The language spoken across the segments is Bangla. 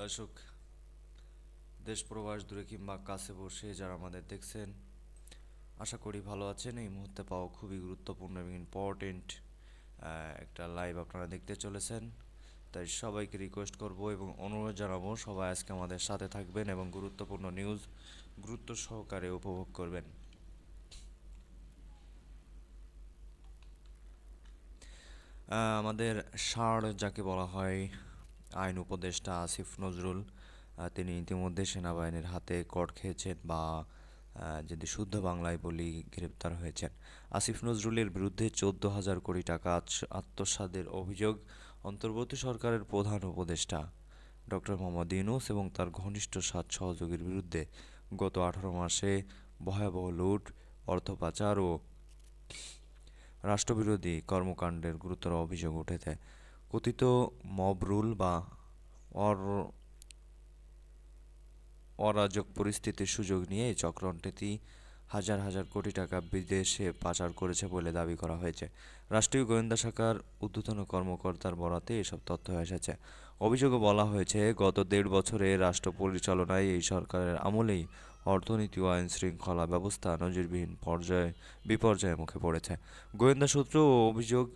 দর্শক, দেশ প্রবাস দূরে কিংবা কাছে বসে যারা আমাদের দেখছেন, আশা করি ভালো আছেন। এই মুহূর্তে পাওয়া খুবই গুরুত্বপূর্ণ এবং ইম্পর্টেন্ট একটা লাইভ আপনারা দেখতে চলেছেন। তাই সবাইকে রিকোয়েস্ট করব এবং অনুরোধ জানাব, সবাই আজকে আমাদের সাথে থাকবেন এবং গুরুত্বপূর্ণ নিউজ গুরুত্ব সহকারে উপভোগ করবেন। আমাদের ষাঁড় যাকে বলা হয় আইন উপদেষ্টা আসিফ নজরুল তিনি ইতিমধ্যে সেনাবাহিনীর হাতে কট খেয়েছেন বা যদি শুদ্ধ বাংলায় বলি, গ্রেপ্তার হয়েছেন। আসিফ নজরুলের বিরুদ্ধে চোদ্দ হাজার কোটি টাকা আত্মসাদের অভিযোগ অন্তর্বর্তী সরকারের প্রধান উপদেষ্টা ডক্টর মোহাম্মদ ইউনুস এবং তার ঘনিষ্ঠ সাত সহযোগীর বিরুদ্ধে গত আঠারো মাসে ভয়াবহ লুট, অর্থ পাচার ও রাষ্ট্রবিরোধী কর্মকাণ্ডের গুরুতর অভিযোগ উঠেছে। কথিত মবরুল বা অর অরাজক পরিস্থিতির সুযোগ নিয়ে চক্রান্তটি হাজার হাজার কোটি টাকা বিদেশে পাচার করেছে বলে দাবি করা হয়েছে। রাষ্ট্রীয় গোয়েন্দা শাখার ঊর্ধ্বতন কর্মকর্তার বরাতে এসব তথ্য এসেছে। অভিযোগে বলা হয়েছে, গত দেড় বছরে রাষ্ট্র পরিচালনায় এই সরকারের আমলেই অর্থনীতি ও আইন শৃঙ্খলা ব্যবস্থা নজিরবিহীন পর্যায়ে বিপর্যয়ের মুখে পড়েছে। গোয়েন্দা সূত্র ও অভিযোগ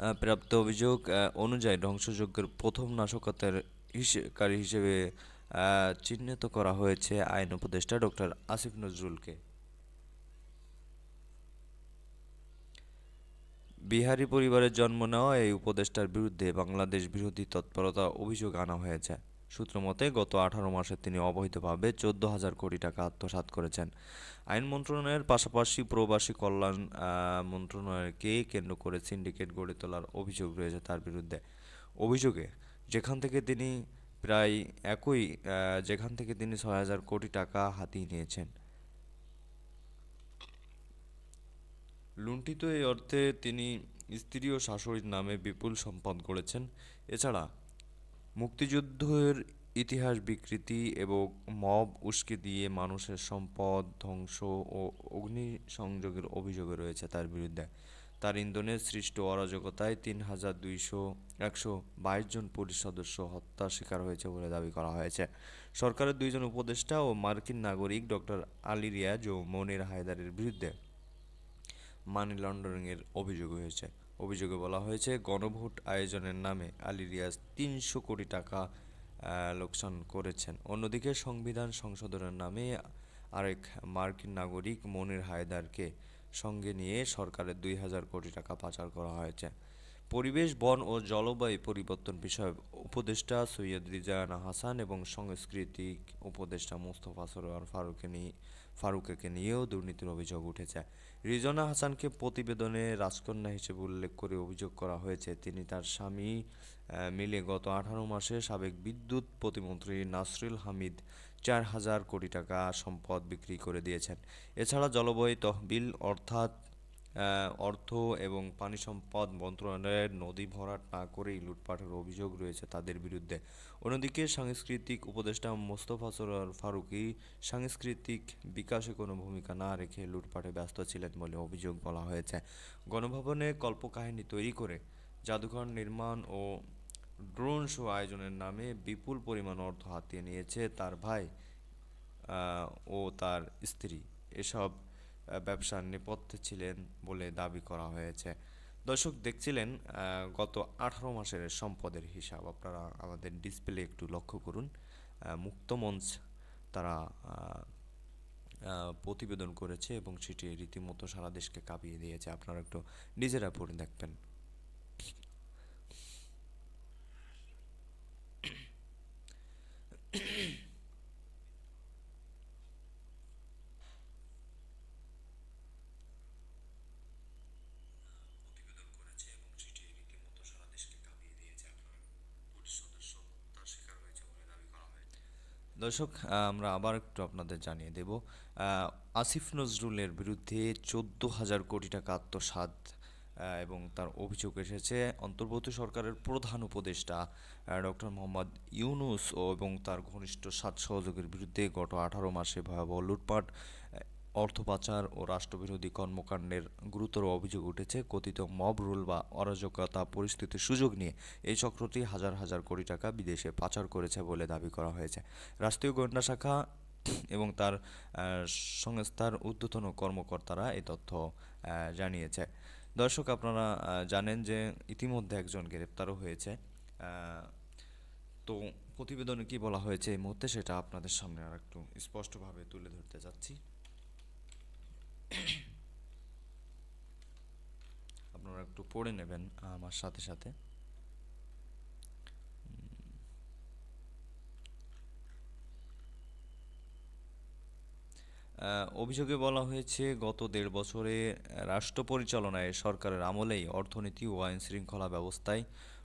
প্রাপ্ত অভিযোগ অনুযায়ী ধ্বংসযজ্ঞের প্রথম নাশকতার হিসেকারী হিসেবে চিহ্নিত করা হয়েছে আইন উপদেষ্টা ডক্টর আসিফ নজরুলকে। বিহারি পরিবারের জন্ম নেওয়া এই উপদেষ্টার বিরুদ্ধে বাংলাদেশ বিরোধী তৎপরতা অভিযোগ আনা হয়েছে। সূত্র মতে, গত আঠারো মাসে তিনি অবৈধভাবে চোদ্দ হাজার কোটি টাকা আত্মসাৎ করেছেন। আইন মন্ত্রণালয়ের পাশাপাশি প্রবাসী কল্যাণ মন্ত্রণালয়কে কেন্দ্র করে সিন্ডিকেট গড়ে তোলার অভিযোগ রয়েছে তার বিরুদ্ধে। অভিযোগে, যেখান থেকে তিনি প্রায় একই যেখান থেকে তিনি ছয় হাজার কোটি টাকা হাতিয়ে নিয়েছেন। লুণ্ঠিত এই অর্থে তিনি স্ত্রী ও শাশুড়ির নামে বিপুল সম্পদ গড়েছেন। এছাড়া মুক্তিযুদ্ধের ইতিহাস বিকৃতি এবং মব উস্কে দিয়ে মানুষের সম্পদ, ধ্বংস ও অগ্নিসংযোগের অভিযোগে রয়েছে তার বিরুদ্ধে। তার ইন্ধনে সৃষ্ট অরাজকতায় তিন হাজার দুইশো একশো বাইশ জন পুলিশ সদস্য হত্যার শিকার হয়েছে বলে দাবি করা হয়েছে। সরকারের দুইজন উপদেষ্টা ও মার্কিন নাগরিক ডক্টর আলী রিয়াজ ও মনির হায়দারের বিরুদ্ধে মানি লন্ডারিংয়ের অভিযোগ হয়েছে। অভিযোগে বলা হয়েছে, গণভোট আয়োজনের নামে আলী রিয়াজ তিনশো কোটি টাকা লোকসান করেছেন। অন্যদিকে সংবিধান সংশোধনের নামে আরেক মার্কিন নাগরিক মনির হায়দারকে সঙ্গে নিয়ে সরকারের দুই হাজার কোটি টাকা পাচার করা হয়েছে। পরিবেশ, বন ও জলবায়ু পরিবর্তন বিষয়ক উপদেষ্টা সৈয়দ রিজায়ানা হাসান এবং সাংস্কৃতিক উপদেষ্টা মোস্তফা সরোয়ার ফারুকে নিয়ে ফারুককে নিয়েও দুর্নীতির অভিযোগ উঠেছে। রিজনা হাসানকে প্রতিবেদনে রাজকন্যা হিসেবে উল্লেখ করে অভিযোগ করা হয়েছে, তিনি তার স্বামী মিলে গত আঠারো মাসে সাবেক বিদ্যুৎ প্রতিমন্ত্রী নাসরুল হামিদ চার হাজার কোটি টাকা সম্পদ বিক্রি করে দিয়েছেন। এছাড়া জলবায়ু তহবিল অর্থাৎ অর্থ এবং পানি সম্পদ মন্ত্রণালয়ের নদী ভরাট না করেই লুটপাটের অভিযোগ রয়েছে তাদের বিরুদ্ধে। অন্যদিকে সাংস্কৃতিক উপদেষ্টা মোস্তফা সরোয়ার ফারুকী সাংস্কৃতিক বিকাশে কোনো ভূমিকা না রেখে লুটপাটে ব্যস্ত ছিলেন বলে অভিযোগ বলা হয়েছে। গণভবনে কল্পকাহিনী তৈরি করে জাদুঘর নির্মাণ ও ড্রোন শো আয়োজনের নামে বিপুল পরিমাণ অর্থ হাতিয়ে নিয়েছে তার ভাই ও তার স্ত্রী। এসব ব্যবসার নেপথ্যে ছিলেন বলে দাবি করা হয়েছে। দর্শক, দেখছিলেন গত আঠারো মাসের সম্পদের হিসাব। আপনারা আমাদের ডিসপ্লে একটু লক্ষ্য করুন। মুক্তমঞ্চ তারা প্রতিবেদন করেছে এবং সেটি রীতিমতো সারা দেশকে কাঁপিয়ে দিয়েছে। আপনারা একটু নিজেরা পড়ে দেখবেন প্রতিবেদন করেছে এবং সেটি রীতিমতো সারা দেশকে কাঁপিয়ে দিয়েছে আপনারা পুলিশ সদস্য তার শিকার হয়েছে বলে দাবি করা হয়েছে দর্শক আমরা আবার একটু আপনাদের জানিয়ে দেব আসিফ নজরুলের বিরুদ্ধে চোদ্দ হাজার কোটি টাকা আত্মসাত এবং তার অভিযোগ এসেছে। অন্তর্বর্তী সরকারের প্রধান উপদেষ্টা ডক্টর মোহাম্মদ ইউনুস ও এবং তার ঘনিষ্ঠ সাত সহযোগীর বিরুদ্ধে গত আঠারো মাসে ভয়াবহ লুটপাট অর্থ পাচার ও রাষ্ট্রবিরোধী কর্মকাণ্ডের গুরুতর অভিযোগ উঠেছে। কথিত মব রুল বা অরাজকতা পরিস্থিতির সুযোগ নিয়ে এই চক্রটি হাজার হাজার কোটি টাকা বিদেশে পাচার করেছে বলে দাবি করা হয়েছে। রাষ্ট্রীয় গোয়েন্দা শাখা এবং তার সংস্থার ঊর্ধ্বতন কর্মকর্তারা এই তথ্য জানিয়েছে। দর্শক, আপনারা জানেন যে ইতিমধ্যে একজন গ্রেপ্তারও হয়েছে। তো প্রতিবেদনে কি বলা হয়েছে এই মুহূর্তে সেটা আপনাদের সামনে আর একটু স্পষ্টভাবে তুলে ধরতে যাচ্ছি আপনারা একটু পড়ে নেবেন, আমার সাথে সাথে। অভিযোগে বলা হয়েছে, গত দেড় বছরে রাষ্ট্র পরিচালনায় সরকারের আমলেই অর্থনীতি ও আইন শৃঙ্খলা ব্যবস্থায়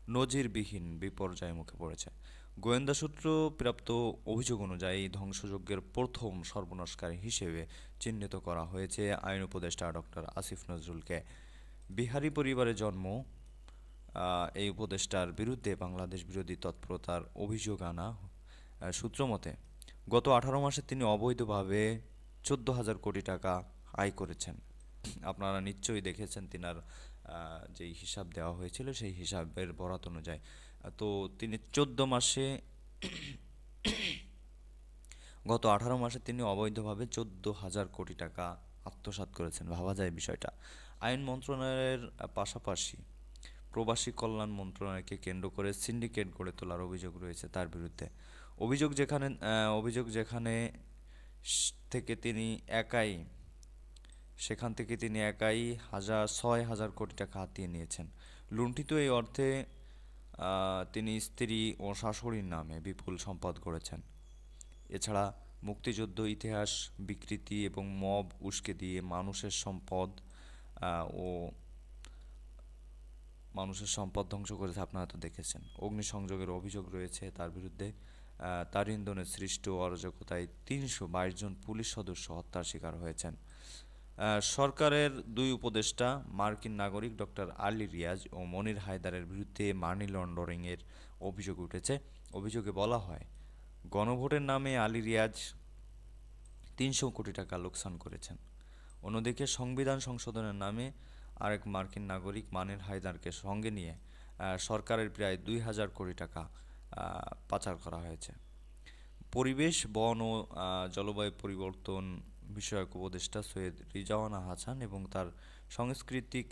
নজিরবিহীন বিপর্যয়ের মুখে পড়েছে। গোয়েন্দা সূত্র প্রাপ্ত অভিযোগ অনুযায়ী ধ্বংসযজ্ঞের প্রথম সর্বনাশকারী হিসেবে চিহ্নিত করা হয়েছে আইন উপদেষ্টা ডক্টর আসিফ নজরুলকে। বিহারি পরিবারে জন্ম এই উপদেষ্টার বিরুদ্ধে বাংলাদেশ বিরোধী তৎপরতার অভিযোগ আনা আহ, সূত্র মতে গত আঠারো মাসে তিনি অবৈধভাবে চোদ্দ হাজার কোটি টাকা আয় করেছেন। আপনারা নিশ্চয়ই দেখেছেন তিনার যেই হিসাব দেওয়া হয়েছিল সেই হিসাবের বরাত অনুযায়ী। তো তিনি চোদ্দ মাসে, গত আঠারো মাসে তিনি অবৈধভাবে চোদ্দ হাজার কোটি টাকা আত্মসাৎ করেছেন। ভাবা যায় বিষয়টা। আইন মন্ত্রণালয়ের পাশাপাশি প্রবাসী কল্যাণ মন্ত্রণালয়কে কেন্দ্র করে সিন্ডিকেট গড়ে তোলার অভিযোগ রয়েছে তার বিরুদ্ধে। অভিযোগ যেখানে অভিযোগ যেখানে থেকে তিনি একাই, সেখান থেকে তিনি একাই হাজার, ছয় হাজার কোটি টাকা হাতিয়ে নিয়েছেন। লুণ্ঠিত এই অর্থে তিনি স্ত্রী ও শাশুড়ির নামে বিপুল সম্পদ গড়েছেন এছাড়া মুক্তিযুদ্ধ ইতিহাস, বিকৃতি এবং মব উস্কে দিয়ে মানুষের সম্পদ ও মানুষের সম্পদ ধ্বংস করেছে আপনারা তো দেখেছেন। অগ্নিসংযোগের অভিযোগ রয়েছে তার বিরুদ্ধে। তার ইন্ধনে সৃষ্ট অরাজকতায় তিনশো বাইশ জন পুলিশ সদস্য হত্যার শিকার হয়েছেন। সরকারের দুই উপদেষ্টা, মার্কিন নাগরিক ডক্টর আলী রিয়াজ ও মনির হায়দারের বিরুদ্ধে মানি লন্ডারিংয়ের অভিযোগ উঠেছে। অভিযোগে বলা হয়, গণভোটের নামে আলী রিয়াজ তিনশো কোটি টাকা লোকসান করেছেন। অন্যদিকে সংবিধান সংশোধনের নামে আরেক মার্কিন নাগরিক মানির হায়দারকে সঙ্গে নিয়ে সরকারের প্রায় দুই হাজার কোটি টাকা পাচার করা হয়েছে। পরিবেশ, বন ও জলবায়ু পরিবর্তন বিষয়ক উপদেষ্টা সৈয়দ রিজাওয়ানা হাসান এবং তার সাংস্কৃতিক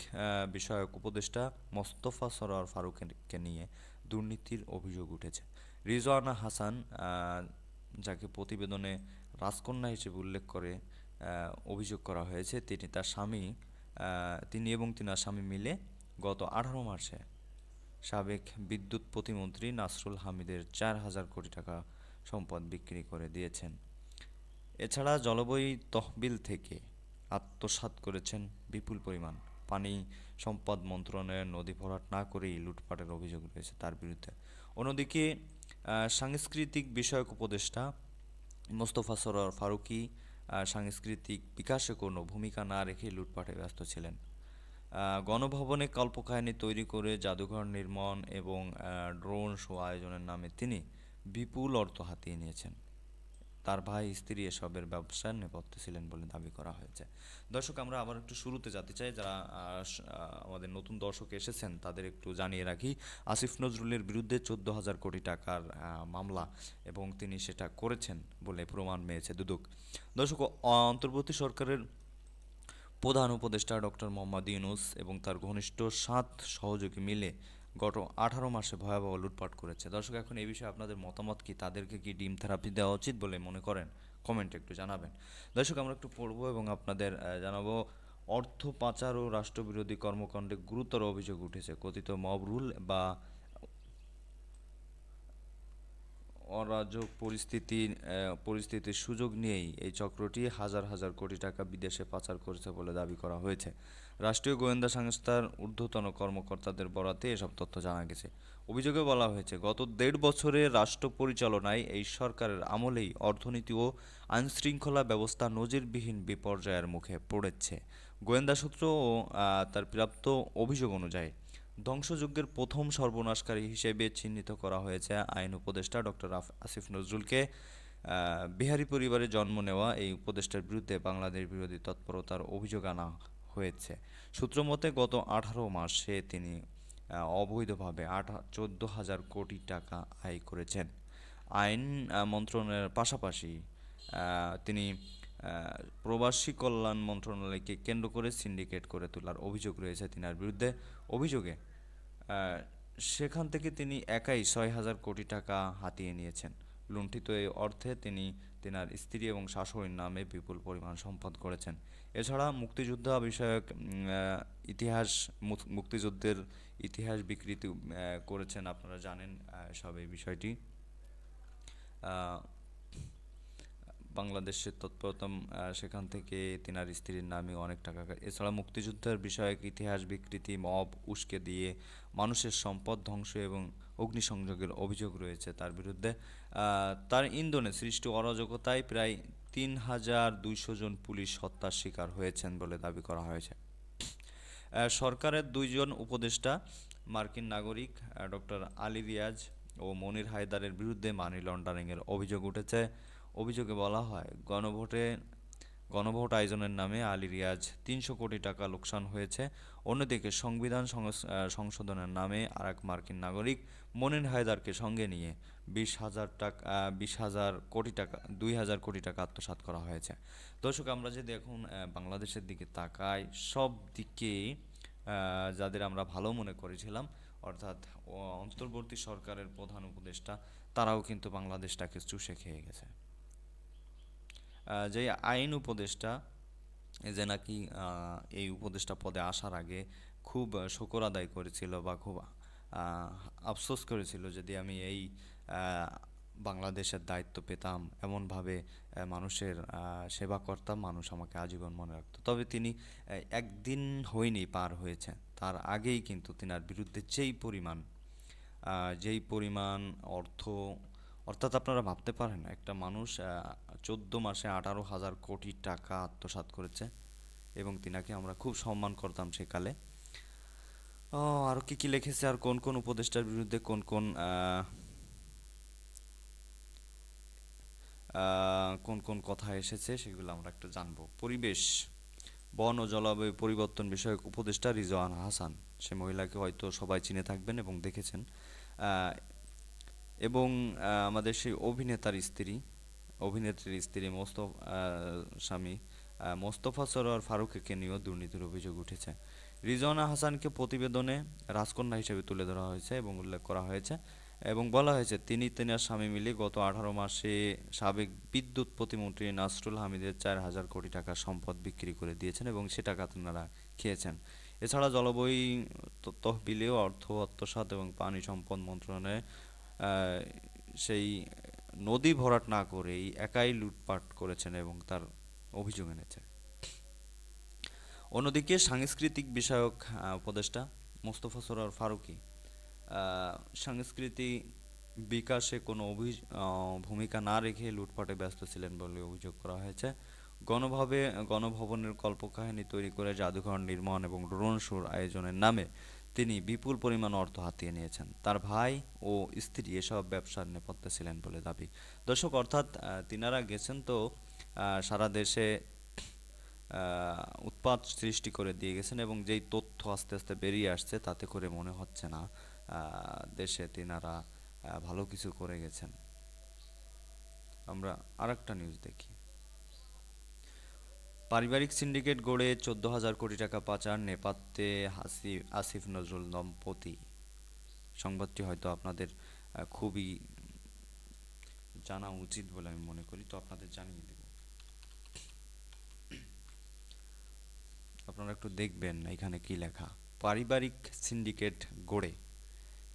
বিষয়ক উপদেষ্টা মোস্তফা সরোয়ার ফারুককে নিয়ে দুর্নীতির অভিযোগ উঠেছে। রিজওয়ানা হাসান যাকে প্রতিবেদনে রাজকন্যা হিসেবে উল্লেখ করে অভিযোগ করা হয়েছে, তিনি তার স্বামী তিনি এবং তিনার স্বামী মিলে গত আঠারো মাসে সাবেক বিদ্যুৎ প্রতিমন্ত্রী নাসরুল হামিদের চার হাজার কোটি টাকা সম্পদ বিক্রি করে দিয়েছেন। এছাড়া জলবায়ু তহবিল থেকে আত্মসাৎ করেছেন বিপুল পরিমাণ। পানি সম্পদ মন্ত্রণালয়ের নদী ভরাট না করেই লুটপাটের অভিযোগ রয়েছে তার বিরুদ্ধে। অন্যদিকে সাংস্কৃতিক বিষয়ক উপদেষ্টা মোস্তফা সরোয়ার ফারুকী সাংস্কৃতিক বিকাশে কোনো ভূমিকা না রেখে লুটপাটে ব্যস্ত ছিলেন। গণভবনে কল্পকাহিনী তৈরি করে জাদুঘর নির্মাণ এবং ড্রোন শো আয়োজনের নামে তিনি বিপুল অর্থ হাতিয়ে নিয়েছেন। তার ভাই, স্ত্রী এসবের ব্যবসার নেপথ্যে ছিলেন বলে দাবি করা হয়েছে। দর্শক, আমরা আবার একটু শুরুতে যেতে চাই, যারা আমাদের নতুন দর্শক এসেছেন, তাদের একটু জানিয়ে রাখি, আসিফ নজরুলের বিরুদ্ধে চোদ্দ হাজার কোটি টাকার মামলা এবং তিনি সেটা করেছেন বলে প্রমাণ পেয়েছে দুদক। দর্শক অন্তর্বর্তী সরকারের প্রধান উপদেষ্টা ডক্টর মোহাম্মদ ইউনুস এবং তার ঘনিষ্ঠ সাত সহযোগী মিলে গত আঠারো মাসে ভয়াবহ লুটপাট করেছে। দর্শক, এখন এই বিষয়ে আপনাদের মতামত কি? তাদেরকে কি ডিম থেরাপি দেওয়া উচিত বলে মনে করেন? কমেন্টে একটু জানাবেন। দর্শক, আমরা একটু পড়ব এবং আপনাদের জানাব, অর্থ পাচার ও রাষ্ট্রবিরোধী কর্মকাণ্ডে গুরুতর অভিযোগ উঠেছে। কথিত মব রুল বা অরাজক পরিস্থিতি পরিস্থিতির সুযোগ নিয়েই এই চক্রটি হাজার হাজার কোটি টাকা বিদেশে পাচার করেছে বলে দাবি করা হয়েছে। রাষ্ট্রীয় গোয়েন্দা সংস্থার ঊর্ধ্বতন কর্মকর্তাদের বরাতে এসব তথ্য জানা গেছে। অভিযোগে বলা হয়েছে, গত দেড় বছরে রাষ্ট্র পরিচালনায় এই সরকারের আমলেই অর্থনীতি ও আইনশৃঙ্খলা ব্যবস্থা নজিরবিহীন বিপর্যয়ের মুখে পড়েছে। গোয়েন্দা সূত্র ও তার প্রাপ্ত অভিযোগ অনুযায়ী, ধ্বংসযজ্ঞের প্রথম সর্বনাশকারী হিসেবে চিহ্নিত করা হয়েছে আইন উপদেষ্টা ডক্টর আসিফ নজরুলকে। বিহারি পরিবারে জন্ম নেওয়া এই উপদেষ্টার বিরুদ্ধে বাংলাদেশ বিরোধী তৎপরতার অভিযোগ আনা হয়েছে। সূত্র মতে, গত আঠারো মাসে তিনি অবৈধভাবে আট, চোদ্দ হাজার কোটি টাকা আয় করেছেন। আইন মন্ত্রণালয়ের পাশাপাশি তিনি প্রবাসী কল্যাণ মন্ত্রণালয়কে কেন্দ্র করে সিন্ডিকেট করে তোলার অভিযোগ রয়েছে তিনার বিরুদ্ধে। অভিযোগে সেখান থেকে তিনি একাই ছয় হাজার কোটি টাকা হাতিয়ে নিয়েছেন। লুণ্ঠিত এই অর্থে তিনি তেনার স্ত্রী এবং শাশুড়ির নামে বিপুল পরিমাণ সম্পদ করেছেন এছাড়া মুক্তিযুদ্ধ বিষয়ক ইতিহাস মুক্তিযুদ্ধের ইতিহাস বিকৃতি করেছেন আপনারা জানেন সব এই বিষয়টি। বাংলাদেশের তৎপ্রথম সেখান থেকে তিনার স্ত্রীর নামে অনেক টাকা এছাড়া মুক্তিযুদ্ধের বিষয়ক ইতিহাস বিকৃতি, মব, উস্কে দিয়ে মানুষের সম্পদ ধ্বংস এবং অগ্নিসংযোগের অভিযোগ রয়েছে তার বিরুদ্ধে। তার ইন্ধনে সৃষ্টি অরাজকতায় প্রায় তিন হাজার দুইশো জন পুলিশ হত্যার শিকার হয়েছেন বলে দাবি করা হয়েছে। সরকারের দুইজন উপদেষ্টা, মার্কিন নাগরিক ডক্টর আলী রিয়াজ ও মনির হায়দারের বিরুদ্ধে মানি লন্ডারিংয়ের অভিযোগ উঠেছে। অভিযোগে বলা হয়, গণভোটে গণভোট আয়োজনের নামে আলী রিয়াজ তিনশো কোটি টাকা লোকসান হয়েছে। অন্যদিকে সংবিধান সংশোধনের নামে আরেক মার্কিন নাগরিক মনির হায়দারকে সঙ্গে নিয়ে বিশ হাজার টাকা বিশ হাজার কোটি টাকা, দুই হাজার কোটি টাকা আত্মসাৎ করা হয়েছে। দর্শক, আমরা যদি এখন বাংলাদেশের দিকে তাকাই, সব দিকে যাদের আমরা ভালো মনে করেছিলাম, অর্থাৎ অন্তর্বর্তী সরকারের প্রধান উপদেষ্টা, তারাও কিন্তু বাংলাদেশটাকে চুষে খেয়ে গেছে। যে আইন উপদেষ্টা, যে নাকি এই উপদেষ্টা পদে আসার আগে খুব শকর আদায় করেছিল বা খুব আফসোস করেছিল যদি আমি এই বাংলাদেশের দায়িত্ব পেতাম, এমনভাবে মানুষের সেবা করতাম মানুষ আমাকে আজীবন মনে রাখতো। তবে তিনি একদিন হয়নি পার হয়েছে। তার আগেই কিন্তু তিনার বিরুদ্ধে যেই পরিমাণ যেই পরিমাণ অর্থ অর্থাৎ আপনারা ভাবতে পারেন একটা মানুষ চোদ্দ মাসে আঠারো হাজার কোটি টাকা আত্মসাৎ করেছে এবং তিনাকে আমরা খুব সম্মান করতাম সেকালে। আরও কি কি লিখেছে আর কোন কোন উপদেষ্টার বিরুদ্ধে কোন কোন কোন কোন কথা এসেছে সেগুলো আমরা একটু জানব। পরিবেশ, বন ও জলবায়ু পরিবর্তন বিষয়ক উপদেষ্টা রিজওয়ান হাসান, সে মহিলাকে হয়তো সবাই চিনে থাকবেন এবং দেখেছেন। এবং আমাদের সেই অভিনেতার স্ত্রী অভিনেত্রীর স্ত্রী মোস্তফ আহ, স্বামী মোস্তফা সরোয়ার ফারুককে নিয়েও দুর্নীতির অভিযোগ উঠেছে। রিজওয়ানা হাসানকে প্রতিবেদনে রাজকন্যা হিসেবে তুলে ধরা হয়েছে এবং উল্লেখ করা হয়েছে এবং বলা হয়েছে তিনি তেনার স্বামী মিলে গত আঠারো মাসে সাবেক বিদ্যুৎ প্রতিমন্ত্রী নাসরুল হামিদের চার হাজার কোটি টাকা সম্পদ বিক্রি করে দিয়েছেন এবং সে টাকা তেনারা খেয়েছেন। এছাড়া জলবায়ু তহবিলেও অর্থ আত্মসাৎ এবং পানি সম্পদ মন্ত্রণালয়ে সেই নদী ভরাট না করেই একাই লুটপাট করেছেন এবং তার অভিযোগ এনেছে অন্যদিকে সাংস্কৃতিক বিষয়ক উপদেষ্টা মোস্তফা সরোয়ার ফারুকী আহ, সংস্কৃতি বিকাশে কোনো অভি ভূমিকা না রেখে লুটপাটে ব্যস্ত ছিলেন বলে অভিযোগ করা হয়েছে। গণভাবে গণভবনের কল্পকাহিনী তৈরি করে জাদুঘর নির্মাণ এবং ড্রোন শোর আয়োজনের নামে তিনি বিপুল পরিমাণ অর্থ হাতিয়ে নিয়েছেন। তার ভাই ও স্ত্রী এসব ব্যবসার নেপথ্যে ছিলেন বলে দাবি। দর্শক অর্থাৎ তিনারা গেছেন তো সারা দেশে আহ, উৎপাত সৃষ্টি করে দিয়ে গেছেন এবং যেই তথ্য আস্তে আস্তে বেরিয়ে আসছে তাতে করে মনে হচ্ছে না দেশে তিনারা ভালো কিছু করে গেছেন। আমরা আরেকটা নিউজ দেখি। পারিবারিক সিন্ডিকেট গড়ে চোদ্দ হাজার কোটি টাকা পাচার, নেপাতে হাসিফ আসিফ নজরুল দম্পতি। সংবাদটি হয়তো আপনাদের খুবই জানা উচিত বলে আমি মনে করি, তো আপনাদের জানিয়ে দেব। আপনারা একটু দেখবেন এখানে কি লেখা। পারিবারিক সিন্ডিকেট গড়ে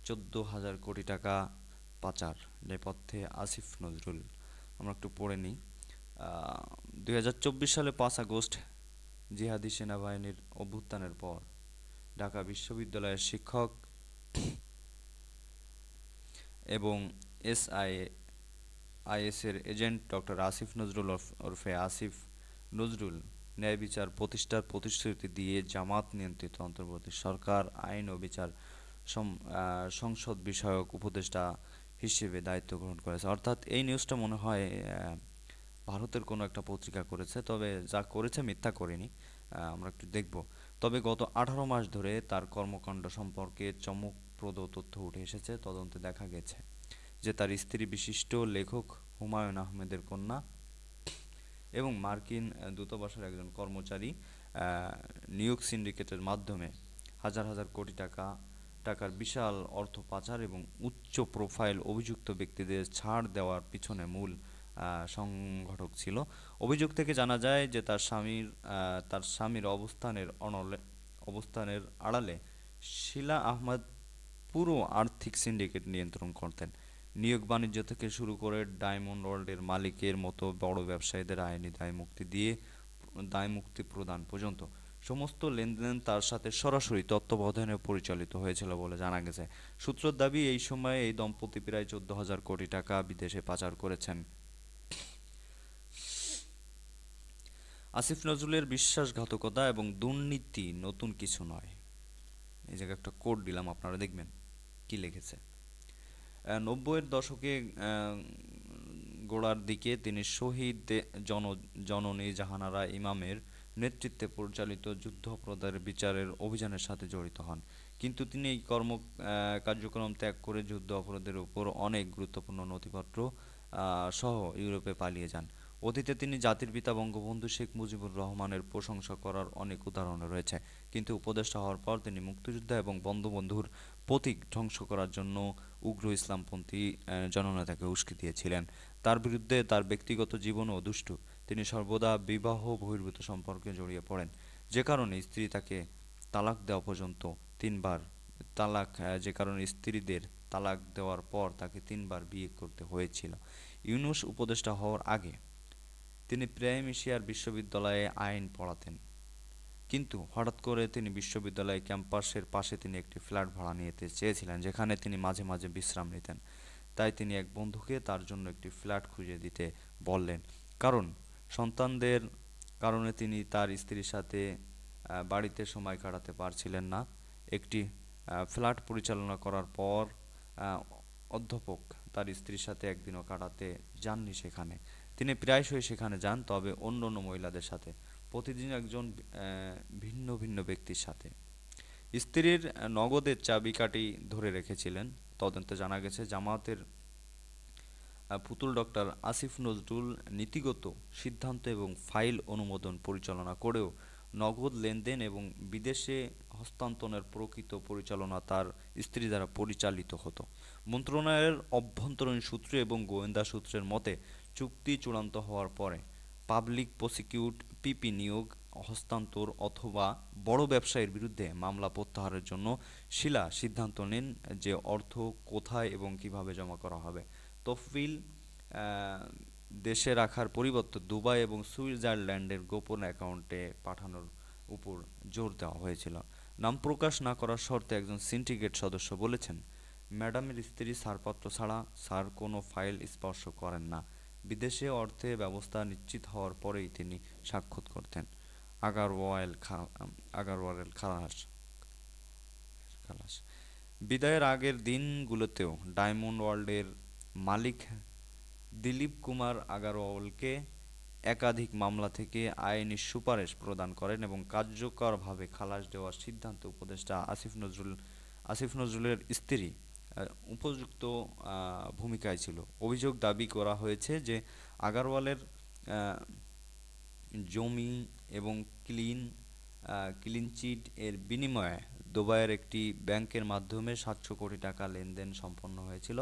চোদ্দ হাজার কোটি টাকা পাচার, নেপথ্যে আসিফ নজরুল। আমরা একটু পড়ে নিই। দুই হাজার চব্বিশ সালে পাঁচ আগস্ট জিহাদি সেনাবাহিনীর অভ্যুত্থানের পর ঢাকা বিশ্ববিদ্যালয়ের শিক্ষক এবং এস এসআই, আইএসের এজেন্ট ডক্টর আসিফ নজরুল ওরফে আসিফ নজরুল ন্যায় বিচার প্রতিষ্ঠার প্রতিশ্রুতি দিয়ে জামাত নিয়ন্ত্রিত অন্তর্বর্তী সরকার, আইন ও বিচার সংসদ বিষয়ক উপদেষ্টা হিসেবে দায়িত্ব গ্রহণ করেছে। অর্থাৎ এই নিউজটা মনে হয় ভারতের কোনো একটা পত্রিকা করেছে, তবে যা করেছে মিথ্যা করেনি আমরা একটু দেখব। তবে গত আঠারো মাস ধরে তার কর্মকাণ্ড সম্পর্কে চমকপ্রদ তথ্য উঠে এসেছে, তদন্তে দেখা গেছে যে তার স্ত্রী বিশিষ্ট লেখক হুমায়ুন আহমেদের কন্যা এবং মার্কিন দূতাবাসের একজন কর্মচারী নিয়োগ সিন্ডিকেটের মাধ্যমে হাজার হাজার কোটি টাকা, টাকার বিশাল অর্থ পাচার এবং উচ্চ প্রোফাইল অভিযুক্ত ব্যক্তিদের ছাড় দেওয়ার পিছনে মূল সংগঠক ছিল। অভিযোগ থেকে জানা যায় যে তার স্বামীর তার স্বামীর অবস্থানের অনলে, অবস্থানের আড়ালে শিলা আহমদ পুরো আর্থিক সিন্ডিকেট নিয়ন্ত্রণ করতেন। নিয়োগ বাণিজ্য থেকে শুরু করে ডায়মন্ড ওয়ার্ল্ডের মালিকের মতো বড় ব্যবসায়ীদের আইনি দায় মুক্তি দিয়ে, দায় মুক্তি প্রদান পর্যন্ত। সমস্ত লেনদেন তার সাথে সরাসরি তত্ত্বাবধানে পরিচালিত হয়েছিল বলে জানা গেছে। সূত্রের দাবি, এই সময়ে এই দম্পতি প্রায় চোদ্দ হাজার কোটি টাকা বিদেশে পাচার করেছেন। আসিফ নজরুলের বিশ্বাসঘাতকতা এবং দুর্নীতি নতুন কিছু নয়। এই জায়গায় একটা কোড দিলাম, আপনারা দেখবেন কি লিখেছে। নব্বইয়ের দশকে গোড়ার দিকে তিনি শহীদ জন, জননী জাহানারা ইমামের নেতৃত্বে পরিচালিত যুদ্ধাপরাধের বিচারের অভিযানের সাথে জড়িত হন। কিন্তু তিনি এই কর্ম কার্যক্রম ত্যাগ করে যুদ্ধ অপরাধের উপর অনেক গুরুত্বপূর্ণ নথিপত্র সহ ইউরোপে পালিয়ে যান। অতীতে তিনি জাতির পিতা বঙ্গবন্ধু শেখ মুজিবুর রহমানের প্রশংসা করার অনেক উদাহরণ রয়েছে। কিন্তু উপদেষ্টা হওয়ার পর তিনি মুক্তিযোদ্ধা এবং বঙ্গবন্ধুর প্রতীক ধ্বংস করার জন্য উগ্র ইসলামপন্থী জননেতাকে উস্কে দিয়েছিলেন। তার বিরুদ্ধে তার ব্যক্তিগত জীবনও দুষ্টু। তিনি সর্বদা বিবাহ বহির্ভূত সম্পর্কে জড়িয়ে পড়েন। যে কারণে স্ত্রী তাকে তালাক দেওয়া পর্যন্ত তিনবার তালাক যে কারণে স্ত্রীদের তালাক দেওয়ার পর তাকে তিনবার বিয়ে করতে হয়েছিল। ইউনুস উপদেষ্টা হওয়ার আগে তিনি প্রাইম এশিয়ার বিশ্ববিদ্যালয়ে আইন পড়াতেন। কিন্তু হঠাৎ করে তিনি বিশ্ববিদ্যালয় ক্যাম্পাসের পাশে তিনি একটি ফ্ল্যাট ভাড়া নিতে চেয়েছিলেন, যেখানে তিনি মাঝে মাঝে বিশ্রাম নিতেন। তাই তিনি এক বন্ধুকে তার জন্য একটি ফ্ল্যাট খুঁজে দিতে বললেন। কারণ সন্তানদের কারণে তিনি তার স্ত্রীর সাথে বাড়িতে সময় কাটাতে পারছিলেন না। একটি ফ্ল্যাট পরিচালনা করার পর অধ্যাপক তার স্ত্রীর সাথে একদিনও কাটাতে যাননি সেখানে। তিনি প্রায়শই সেখানে যান তবে অন্য অন্য মহিলাদের সাথে। প্রতিদিন একজন ভিন্ন ভিন্ন ব্যক্তির সাথে। স্ত্রীর নগদের চাবিকাঠি ধরে রেখেছিলেন। তদন্তে জানা গেছে জামায়াতের আহ, পুতুল ডক্টর আসিফ নজরুল নীতিগত সিদ্ধান্ত এবং ফাইল অনুমোদন পরিচালনা করেও নগদ লেনদেন এবং বিদেশে হস্তান্তরের প্রকৃত পরিচালনা তার স্ত্রী দ্বারা পরিচালিত হতো। মন্ত্রণালয়ের অভ্যন্তরীণ সূত্র এবং গোয়েন্দা সূত্রের মতে চুক্তি চূড়ান্ত হওয়ার পরে পাবলিক প্রসিকিউট পিপি নিয়োগ, হস্তান্তর অথবা বড় ব্যবসায়ীর বিরুদ্ধে মামলা প্রত্যাহারের জন্য শিলা সিদ্ধান্ত নেন যে অর্থ কোথায় এবং কীভাবে জমা করা হবে। তফবিল দেশে রাখার পরিবর্তে দুবাই এবং সুইজারল্যান্ডের গোপন অ্যাকাউন্টে পাঠানোর উপর জোর দেওয়া হয়েছিল। নাম প্রকাশ না করার শর্তে একজন সিন্ডিকেট সদস্য বলেছেন, ম্যাডামের স্ত্রী ছাড়পত্র ছাড়া স্যার কোনো ফাইল স্পর্শ করেন না। বিদেশে অর্থে ব্যবস্থা নিশ্চিত হওয়ার পরেই তিনি সাক্ষাৎ করতেন। আগারওয়াল আগারওয়াল খালাস খালাস। বিদায়ের আগের দিনগুলোতেও ডায়মন্ড ওয়ার্ল্ডের মালিক দিলীপ কুমার আগারওয়ালকে একাধিক মামলা থেকে আইনি সুপারিশ প্রদান করেন এবং কার্যকরভাবে খালাস দেওয়ার সিদ্ধান্ত উপদেষ্টা আসিফ নজরুল, আসিফ নজরুলের স্ত্রী উপযুক্ত ভূমিকায় ছিল। অভিযোগ দাবি করা হয়েছে যে আগারওয়ালের জমি এবং ক্লিন ক্লিন চিট এর বিনিময়ে দুবাইয়ের একটি ব্যাংকের মাধ্যমে সাতশো কোটি টাকা লেনদেন সম্পন্ন হয়েছিল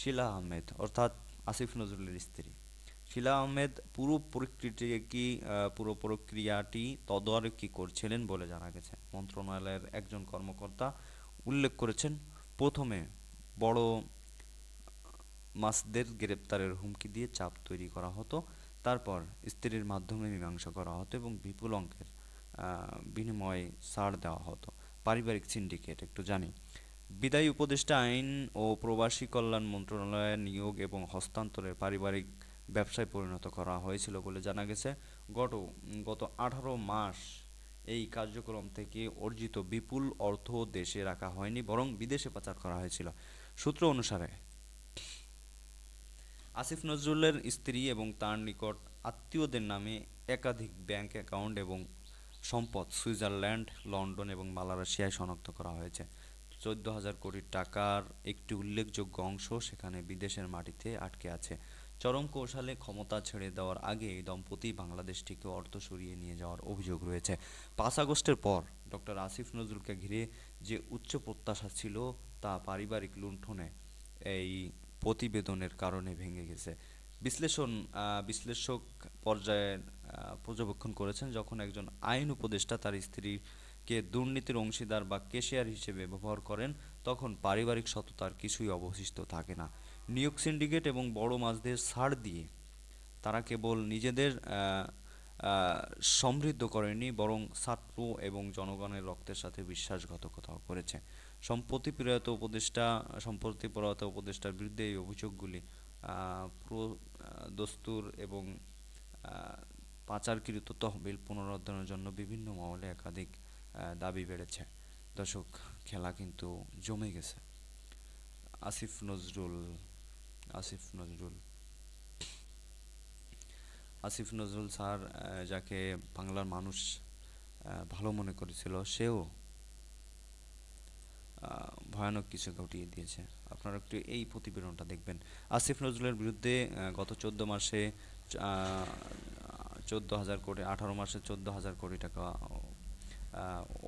শিলা আহমেদ, অর্থাৎ আসিফ নজরুলের স্ত্রী। শিলা আহমেদ পুরো প্রক্রিয়াটি পুরো প্রক্রিয়াটি তদারকি করছিলেন বলে জানা গেছে। মন্ত্রণালয়ের একজন কর্মকর্তা উল্লেখ করেছেন, প্রথমে বড় মাসদের গ্রেপ্তারের হুমকি দিয়ে চাপ তৈরি করা হতো। তারপর স্ত্রীর মাধ্যমে মীমাংসা করা হতো এবং বিপুল অঙ্কের বিনিময়ে ছাড় দেওয়া হতো। পারিবারিক সিন্ডিকেট, একটু জানি। বিদায়ী উপদেষ্টা আইন ও প্রবাসী কল্যাণ মন্ত্রণালয়ের নিয়োগ এবং হস্তান্তরের পারিবারিক ব্যবসায় পরিণত করা হয়েছিল বলে জানা গেছে। গত গত আঠারো মাস এই কার্যক্রম থেকে অর্জিত বিপুল অর্থ দেশে রাখা হয়নি, বরং বিদেশে পাচার করা হয়েছিল। সূত্র অনুসারে, আসিফ নজরুলের স্ত্রী এবং তার নিকট আত্মীয়দের নামে একাধিক ব্যাংক অ্যাকাউন্ট এবং সম্পদ সুইজারল্যান্ড, লন্ডন এবং মালয়েশিয়ায় শনাক্ত করা হয়েছে। চোদ্দ হাজার কোটি টাকার একটি উল্লেখযোগ্য অংশ সেখানে বিদেশের মাটিতে আটকে আছে। চরম কৌশলে ক্ষমতা ছেড়ে দেওয়ার আগে এই দম্পতি বাংলাদেশ থেকে অর্থ সরিয়ে নিয়ে যাওয়ার অভিযোগ রয়েছে। পাঁচ আগস্টের পর ডক্টর আসিফ নজরুলকে ঘিরে যে উচ্চ প্রত্যাশা ছিল, তা পারিবারিক লুণ্ঠনে এই প্রতিবেদনের কারণে ভেঙে গেছে। বিশ্লেষণ বিশ্লেষক পর্যায়ে পর্যবেক্ষণ করেছেন, যখন একজন আইন উপদেষ্টা তার স্ত্রীকে দুর্নীতির অংশীদার বা কেশিয়ার হিসেবে ব্যবহার করেন, তখন পারিবারিক সততার কিছুই অবশিষ্ট থাকে না। নিয়োগ সিন্ডিকেট এবং বড় মাছদের ছাড় দিয়ে তারা কেবল নিজেদের সমৃদ্ধ করেনি, বরং ছাত্র এবং জনগণের রক্তের সাথে বিশ্বাসঘাতকতাও করেছে। সম্প্রতি প্রয়াত উপদেষ্টা, সম্প্রতি প্রয়াত উপদেষ্টার বিরুদ্ধে এই অভিযোগগুলি দস্তুর এবং পাচারকৃত তহবিল পুনরুদ্ধারের জন্য বিভিন্ন মহলে একাধিক দাবি বেড়েছে। দর্শক, খেলা কিন্তু জমে গেছে। আসিফ নজরুল আসিফ নজরুল। আসিফ নজরুল স্যার যাকে বাংলার মানুষ ভালো মনে করেছিল, সেও ভয়ানক কিছু ঘটিয়ে দিয়েছে। আপনারা একটু এই প্রতিবেদনটা দেখবেন। আসিফ নজরুলের বিরুদ্ধে গত চোদ্দ মাসে চোদ্দ হাজার কোটি, আঠারো মাসে চোদ্দ হাজার কোটি টাকা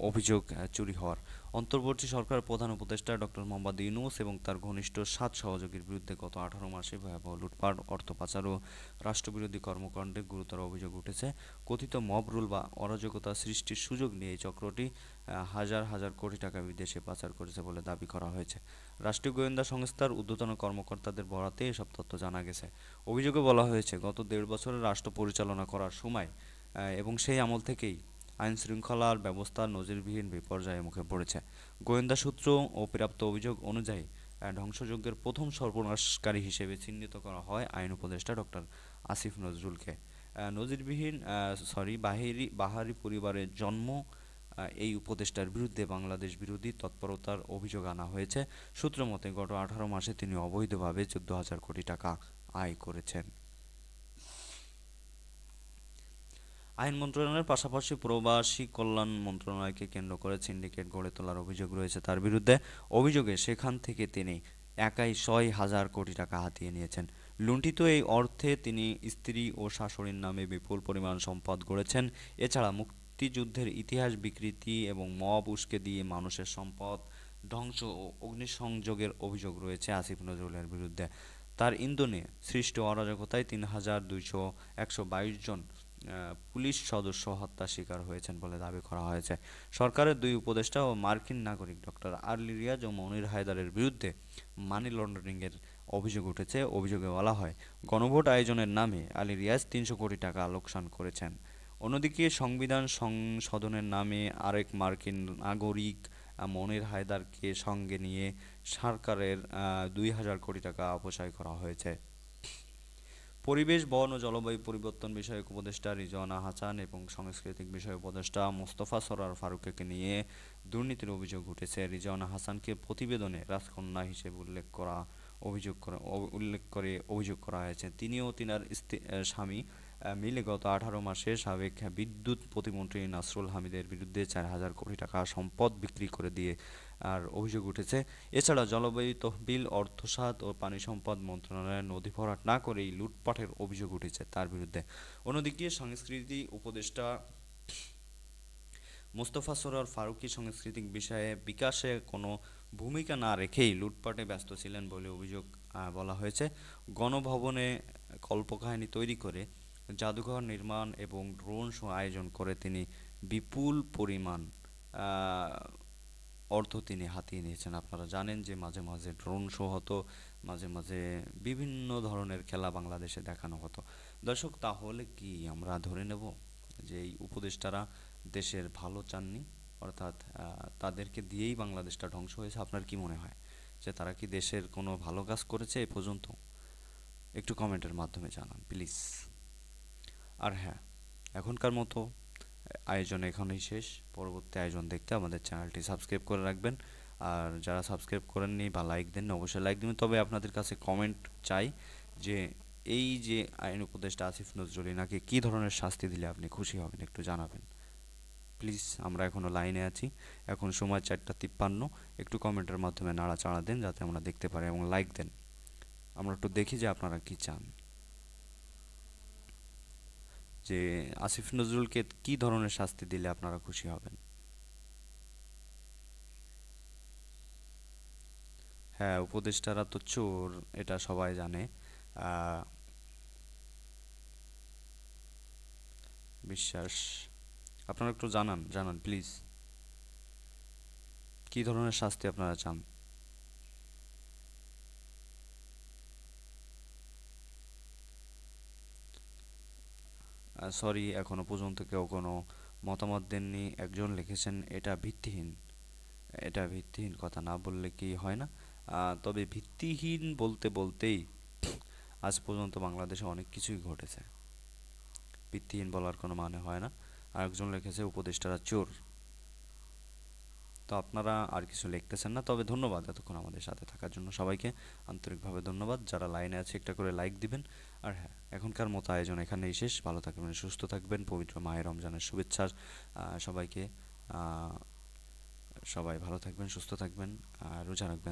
অভিযোগ চুরি হওয়ার। অন্তর্বর্তী সরকার প্রধান উপদেষ্টা ডক্টর মোহাম্মদ ইউনুস এবং তার ঘনিষ্ঠ সাত সহযোগীর বিরুদ্ধে গত আঠারো মাসে ভয়াবহ লুটপাট, অর্থ পাচার ও রাষ্ট্রবিরোধী কর্মকাণ্ডে গুরুতর অভিযোগ উঠেছে। কথিত মব রুল বা অরাজকতা সৃষ্টির সুযোগ নিয়ে এই চক্রটি হাজার হাজার কোটি টাকা বিদেশে পাচার করেছে বলে দাবি করা হয়েছে। রাষ্ট্রীয় গোয়েন্দা সংস্থার ঊর্ধ্বতন কর্মকর্তাদের বরাতে এসব তথ্য জানা গেছে। অভিযোগে বলা হয়েছে, গত দেড় বছরে রাষ্ট্র পরিচালনা করার সময় এবং সেই আমল থেকেই আইন শৃঙ্খলার ব্যবস্থা নজিরবিহীন বিপর্যয়ের মুখে পড়েছে। গোয়েন্দা সূত্র ও প্রাপ্ত অভিযোগ অনুযায়ী ধ্বংসযজ্ঞের প্রথম সর্বনাশকারী হিসেবে চিহ্নিত করা হয় আইন উপদেষ্টা ডক্টর আসিফ নজরুলকে। নজিরবিহীন সরি, বাহিরি, বাহারি পরিবারের জন্ম এই উপদেষ্টার বিরুদ্ধে বাংলাদেশ বিরোধী তৎপরতার অভিযোগ আনা হয়েছে। সূত্র মতে, গত আঠারো মাসে তিনি অবৈধভাবে চোদ্দ হাজার কোটি টাকা আয় করেছেন। আইন মন্ত্রণালয়ের পাশাপাশি প্রবাসী কল্যাণ মন্ত্রণালয়কে কেন্দ্র করে সিন্ডিকেট গড়ে তোলার অভিযোগ রয়েছে। তার বিরুদ্ধে অভিযোগে সেখান থেকে তিনি একাই ছয় হাজার কোটি টাকা হাতিয়ে নিয়েছেন। লুণ্ঠিত এই অর্থে তিনি স্ত্রী ও শাশুড়ির নামে বিপুল পরিমাণ সম্পদ গড়েছেন। এছাড়া মুক্তিযুদ্ধের ইতিহাস বিকৃতি এবং মব উস্কে দিয়ে মানুষের সম্পদ ধ্বংস ও অগ্নিসংযোগের অভিযোগ রয়েছে আসিফ নজরুলের বিরুদ্ধে। তার ইন্ধনে সৃষ্ট অরাজকতায় তিন হাজার দুইশো একশো বাইশ জন পুলিশ সদস্য হত্যা শিকার হয়েছেন বলে দাবি করা হয়েছে। সরকারের দুই উপদেষ্টা ও মার্কিন নাগরিক ডক্টর আর্লি রিয়াজ ও মনির হায়দারের বিরুদ্ধে মানি লন্ডারিংয়ের অভিযোগ উঠেছে। অভিযোগে বলা হয়, গণভোট আয়োজনের নামে আলী রিয়াজ তিনশো কোটি টাকা লোকসান করেছেন। অন্যদিকে সংবিধান সংশোধনের নামে আরেক মার্কিন নাগরিক মনির হায়দারকে সঙ্গে নিয়ে সরকারের দুই হাজার কোটি টাকা অপচয় করা হয়েছে। পরিবেশ, বন ও জলবায়ু পরিবর্তন বিষয়ক উপদেষ্টা রিজওয়ানা হাসান এবং সাংস্কৃতিক বিষয় উপদেষ্টা মোস্তফা সরার ফারুককে নিয়ে দুর্নীতির অভিযোগ উঠেছে। রিজওয়ানা হাসানকে প্রতিবেদনে রাজকন্যা হিসেবে উল্লেখ করা, অভিযোগ করা, উল্লেখ করে অভিযোগ করা হয়েছে। তিনিও তিনার স্বামী মিলে গত আঠারো মাসে সাবেক বিদ্যুৎ প্রতিমন্ত্রী নাসরুল হামিদের বিরুদ্ধে চার হাজার কোটি টাকা সম্পদ বিক্রি করে দিয়ে আর অভিযোগ উঠেছে। এছাড়া জলবায়ু তহবিল, অর্থসাত ও পানি সম্পদ মন্ত্রণালয়ের নদী ভরাট না করেই লুটপাটের অভিযোগ উঠেছে তার বিরুদ্ধে। অন্যদিকে সংস্কৃতি উপদেষ্টা মোস্তফা সরোয়ার ফারুকী সাংস্কৃতিক বিষয়ে বিকাশে কোনো ভূমিকা না রেখেই লুটপাটে ব্যস্ত ছিলেন বলে অভিযোগ বলা হয়েছে। গণভবনে কল্পকাহিনী তৈরি করে জাদুঘর নির্মাণ এবং ড্রোন শো আয়োজন করে তিনি বিপুল পরিমাণ অর্থ তিনি হাতিয়ে নিয়েছেন। আপনারা জানেন যে মাঝে মাঝে ড্রোন শো হতো, মাঝে মাঝে বিভিন্ন ধরনের খেলা বাংলাদেশে দেখানো হতো। দর্শক, তাহলে কি আমরা ধরে নেব যে এই উপদেষ্টারা দেশের ভালো চাননি? অর্থাৎ তাদেরকে দিয়েই বাংলাদেশটা ধ্বংস হয়েছে, আপনার কি মনে হয়? যে তারা কি দেশের কোনো ভালো কাজ করেছে এ পর্যন্ত? একটু কমেন্টের মাধ্যমে জানান, প্লিজ। আর হ্যাঁ এখনকার মতো আয়োজন এখানেই শেষ। পরবর্তী আয়োজন দেখতে আমাদের চ্যানেলটি সাবস্ক্রাইব করে রাখবেন। আর যারা সাবস্ক্রাইব করেননি বা লাইক দেন অবশ্যই লাইক দিবেন। তবে আপনাদের কাছে কমেন্ট চাই যে, এই যে আইন উপদেষ্টা আসিফ নজরুল ইনাকে কী ধরনের শাস্তি দিলে আপনি খুশি হবেন একটু জানাবেন। প্লিজ, আমরা এখনও লাইনে আছি। এখন সময় চারটা তিপ্পান্ন। একটু কমেন্টের মাধ্যমে নাড়াচাড়া দেন যাতে আমরা দেখতে পারি এবং লাইক দেন। আমরা একটু দেখি যে আপনারা কি চান। যে আসিফ নজরুলকে কী ধরনের শাস্তি দিলে আপনারা খুশি হবেন? হ্যাঁ উপদেষ্টারা তো চোর, এটা সবাই জানে। বিশ্বাস। আপনারা একটু জানান জানান, প্লিজ। কি ধরনের শাস্তি আপনারা চান? সরি এখনও পর্যন্ত কেউ কোনো মতামত দেননি। একজন লিখেছেন, এটা ভিত্তিহীন। এটা ভিত্তিহীন কথা না বললে কি হয় না? তবে ভিত্তিহীন বলতে বলতেই আজ পর্যন্ত বাংলাদেশে অনেক কিছুই ঘটেছে। ভিত্তিহীন বলার কোনো মানে হয় না। আর একজন লিখেছে, উপদেষ্টারা চোর। তো আপনারা আর কিছু লিখতেছেন না। তবে ধন্যবাদ এতক্ষণ আমাদের সাথে থাকার জন্য সবাইকে। আন্তরিকভাবে ধন্যবাদ। যারা লাইনে আছে, একটা করে লাইক দিবেন। আর হ্যাঁ এখনকার মতো আয়োজন এখানেই শেষ। ভালো থাকবেন, সুস্থ থাকবেন, পবিত্র মায়ের রমজানের শুভেচ্ছার সবাইকে সবাই ভালো থাকবেন, সুস্থ থাকবেন, আর রোজা রাখবেন।